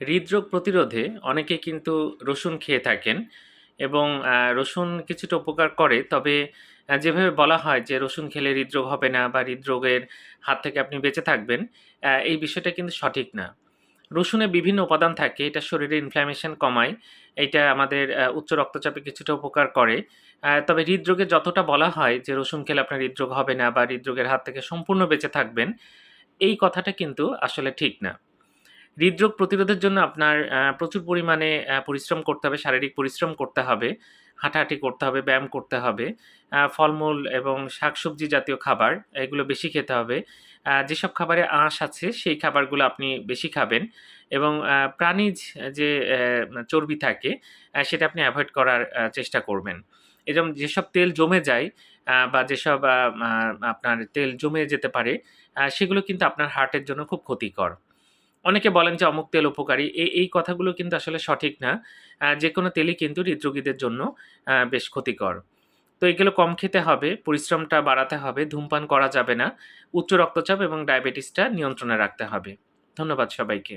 হৃদরোগ প্রতিরোধে অনেকে কিন্তু রসুন খেয়ে থাকেন এবং রসুন কিছুটা উপকার করে। তবে যেভাবে বলা হয় যে রসুন খেলে হৃদরোগ হবে না বা হৃদরোগের হাত থেকে আপনি বেঁচে থাকবেন এই বিষয়টা কিন্তু সঠিক না। রসুনে বিভিন্ন উপাদান থাকে, এটা শরীরে ইনফ্ল্যামেশন কমায়, এটা আমাদের উচ্চ রক্তচাপে কিছুটা উপকার করে। তবে হৃদরোগে যতটা বলা হয় যে রসুন খেলে আপনার হৃদরোগ হবে না বা হৃদরোগের হাত থেকে সম্পূর্ণ বেঁচে থাকবেন, এই কথাটা কিন্তু আসলে ঠিক না। হৃদরোগ প্রতিরোধের জন্য আপনার প্রচুর পরিমাণে পরিশ্রম করতে হবে, শারীরিক পরিশ্রম করতে হবে, হাঁটাহাঁটি করতে হবে, ব্যায়াম করতে হবে ফলমূল এবং শাকসবজি জাতীয় খাবার, এগুলো বেশি খেতে হবে যেসব খাবারে আঁশ আছে সেই খাবারগুলো আপনি বেশি খাবেন এবং প্রাণীজ যে চর্বি থাকে সেটা আপনি অ্যাভয়েড করার চেষ্টা করবেন। এরকম যেসব তেল জমে যায় বা যেসব আপনার তেল জমে যেতে পারে সেগুলো কিন্তু আপনার হার্টের জন্য খুব ক্ষতিকর। অনেকে বলেন যে অমুক তেল উপকারী। এই এই কথাগুলো কিন্তু আসলে সঠিক না। যে কোনো তেলই কিন্তু হৃদরোগীদের জন্য বেশ ক্ষতিকর। তো এগুলো কম খেতে হবে, পরিশ্রমটা বাড়াতে হবে, ধূমপান করা যাবে না। উচ্চ রক্তচাপ এবং ডায়াবেটিসটা নিয়ন্ত্রণে রাখতে হবে। ধন্যবাদ সবাইকে।